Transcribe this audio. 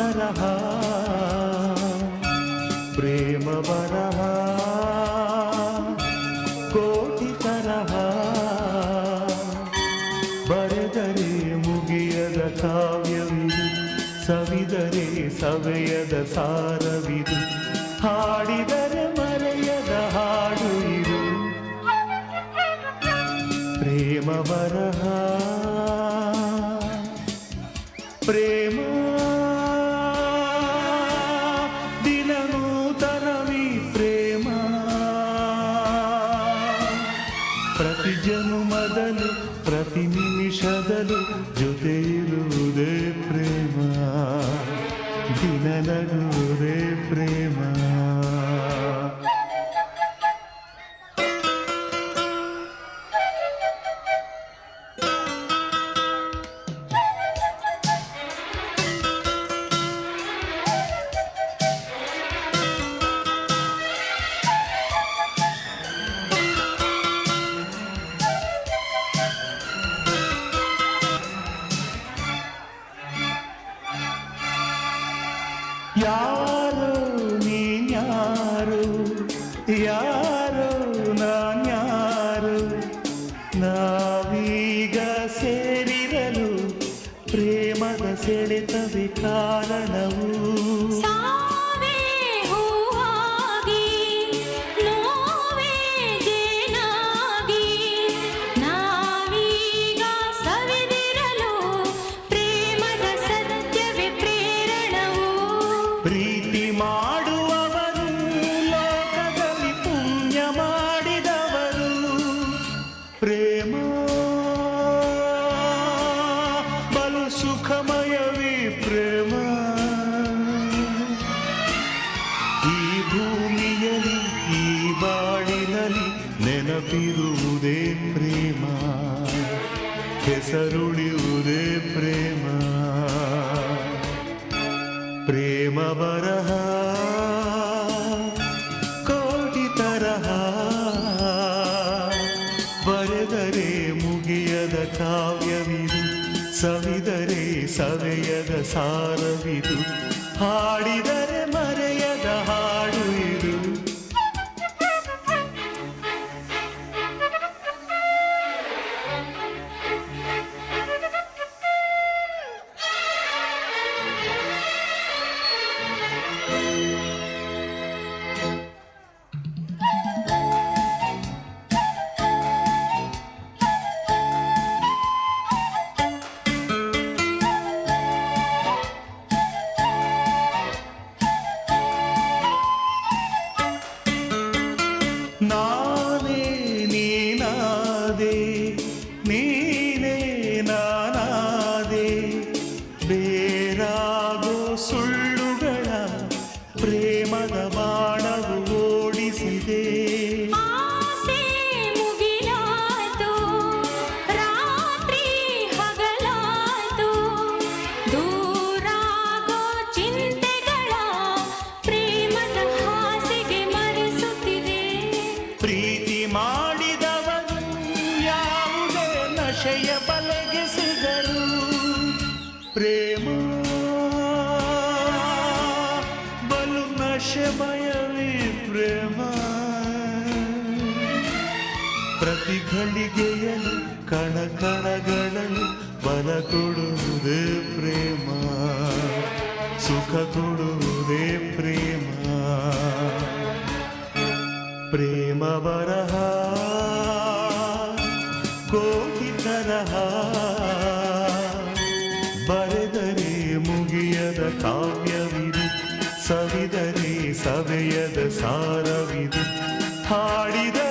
ತರಹ. ಪ್ರೇಮ ಬರಹ. ಕೋಟಿ ತರಹ. ಬರೆದರೆ ಮುಗಿಯದ ಕಾವ್ಯವಿದು, ಸವಿದರೆ ಸವೆಯದ ಸಾರವಿದು, ಹಾಡಿದರೆ ಮರೆಯದ ಹಾಡು ಇದು. ಪ್ರೇಮ ಬರಹ. ಪ್ರೇಮ ಪ್ರತಿ ಜನುಮದಲು ಪ್ರತಿ ನಿಮಿಷದಲು ಜೊತೆ ಇರುವುದೇ ಪ್ರೇಮ ದಿನ ನಗುವುದೇ ಪ್ರೇಮ Yeah. ಹೆಸರುಳಿಯುವುದೇ ಪ್ರೇಮ. ಪ್ರೇಮ ಬರಹ, ಕೋಟಿ ತರಹ. ಬರೆದರೆ ಮುಗಿಯದ ಕಾವ್ಯವಿದು, ಸವಿದರೆ ಸವೆಯದ ಸಾರವಿದು. ಹಾಡಿದರೆ ಮರೆಯದ ಹಾಡು நானே நீனாதே நீனே நானாதே. பேராகோ சுள் ಪ್ರೇಮ. ಬಲು ನಶೆಮಯವೇ ಪ್ರೇಮ. ಪ್ರತಿ ಘಳಿಗೆಯಲು ಕಣ ಕಣಗಳಲ್ಲಿ ಬಲ ಕೊಡುವುದೇ ಪ್ರೇಮ. ಸುಖ ಕೊಡುವುದೇ ಪ್ರೇಮ. ಪ್ರೇಮ ಬರಹ, ಕೋಟಿ ತರಹ. ಬರೆದರೆ ಮುಗಿಯದ ಕಾವ್ಯವಿದು ಸವಿದರೆ ಸವೆಯದ ಸಾರವಿದು. ಹಾಡಿದರೆ